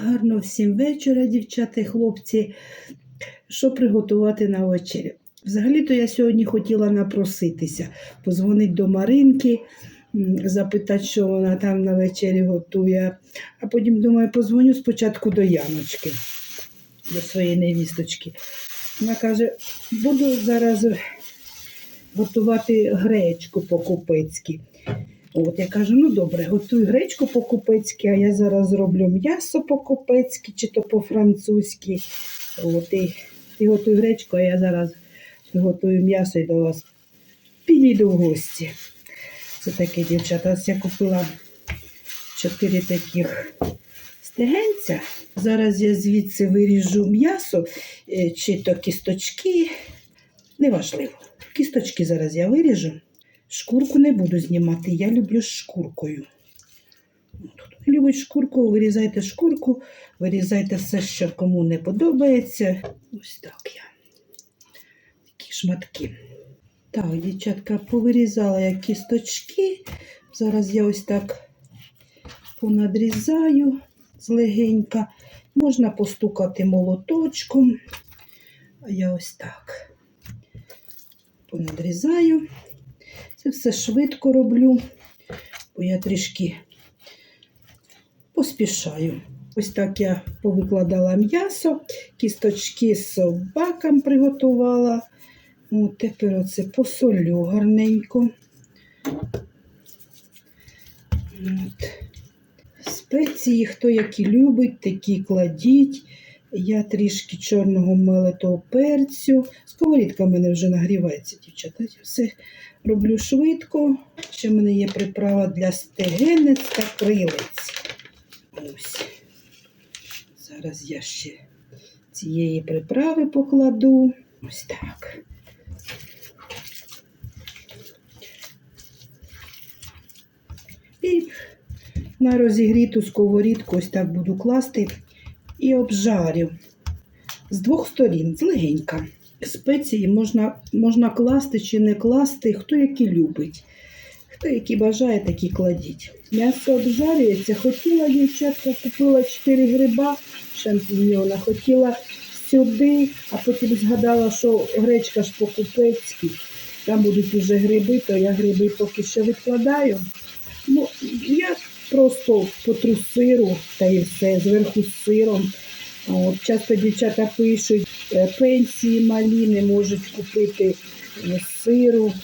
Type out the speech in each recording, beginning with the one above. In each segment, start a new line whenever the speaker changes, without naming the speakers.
Гарно всім вечора, дівчата і хлопці. Що приготувати на вечерю? Взагалі-то я сьогодні хотіла напроситися, позвонити до Маринки, запитати, що вона там на вечері готує. А потім думаю, позвоню спочатку до Яночки, до своєї невісточки. Вона каже, буду зараз готувати гречку по-купецьки. От я кажу, ну добре, готуй гречку по-купецьки, а я зараз зроблю м'ясо по-купецьки чи то по-французьки. От і ти готуй гречку, а я зараз приготую м'ясо і до вас підійду в гості. Це таке, дівчата. Я купила чотири таких стегенця. Зараз я звідси виріжу м'ясо, е, чи то кісточки. Неважливо. Кісточки зараз я виріжу. Шкурку не буду знімати, я люблю шкуркою. Не любить шкурку, вирізайте шкурку, вирізайте все, що кому не подобається. Ось так я. Такі шматки. Так, дівчатка, повирізала я кісточки. Зараз я ось так понадрізаю злегенька. Можна постукати молоточком. А я ось так понадрізаю. Це все швидко роблю, бо я трішки поспішаю. Ось так я повикладала м'ясо, кісточки з собакам приготувала. От тепер оце посолю гарненько. От. Спеції, хто які любить, такі кладіть. Я трішки чорного мелитого перцю. Сковорідка в мене вже нагрівається, дівчата. Я все роблю швидко. Ще в мене є приправа для стегенець та крилець. Ось. Зараз я ще цієї приправи покладу. Ось так. І на розігріту сковорідку ось так буду класти і обжарю з двох сторін, злегенька. Спеції можна, можна класти чи не класти, хто які любить. Хто які бажає, такі кладіть. М'ясо обжарюється. Хотіла дівчатка, купила 4 гриба шампіньйона, хотіла сюди, а потім згадала, що гречка ж по-купецьки. Там будуть уже гриби, то я гриби поки що відкладаю. Ну, я просто потру сиру та і все, зверху з сиром. От, часто дівчата пишуть, е, пенсії малі не можуть купити е, сиру.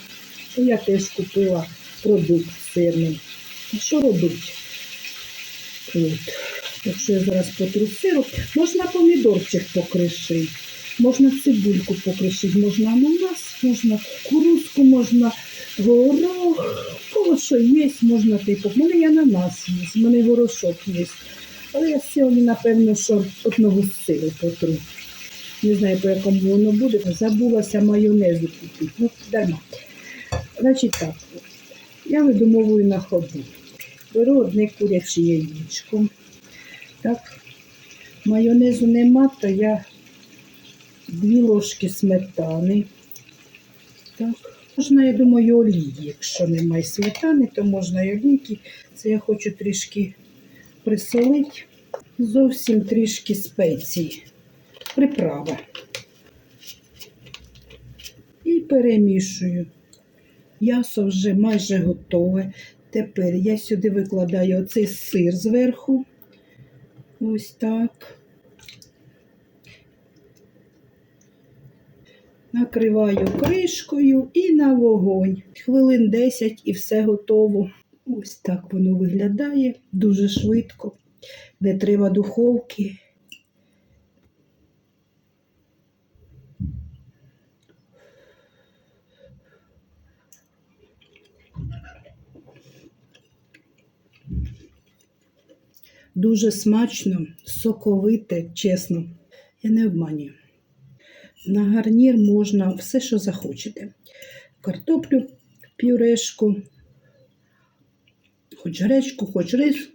Я теж купила продукт сирний. Що робити? От. Якщо я зараз потру сиру, можна помідорчик покришити, можна цибульку покришити, можна ананас, можна кукурузку, можна горох, кого що є, можна типу. В мене є ананас є, в мене горошок є. Але я сьогодні, напевно, що одного сиру потру. Не знаю, по якому воно буде. Забулася майонезу купити. Ну, дарма. Значить так, я видумовую на ходу. Беру одне куряче яєчко. Так. Майонезу нема, то я дві ложки сметани. Так. Можна, я думаю, олії. Якщо немає сметани, то можна і олійки. Це я хочу трішки присолити. Зовсім трішки спецій. Приправа. І перемішую. М'ясо вже майже готове. Тепер я сюди викладаю оцей сир зверху. Ось так. Накриваю кришкою і на вогонь. Хвилин 10 і все готово. Ось так воно виглядає дуже швидко. Не треба духовки. Дуже смачно, соковите, чесно. Я не обманюю. На гарнір можна все, що захочете. Картоплю, пюрешку, хоч гречку, хоч рис.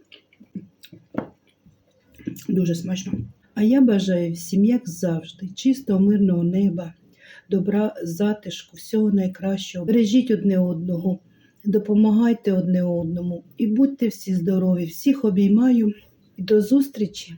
Дуже смачно. А я бажаю всім, як завжди, чистого, мирного неба, добра, затишку, всього найкращого. Бережіть одне одного, допомагайте одне одному і будьте всі здорові. Всіх обіймаю до зустрічі!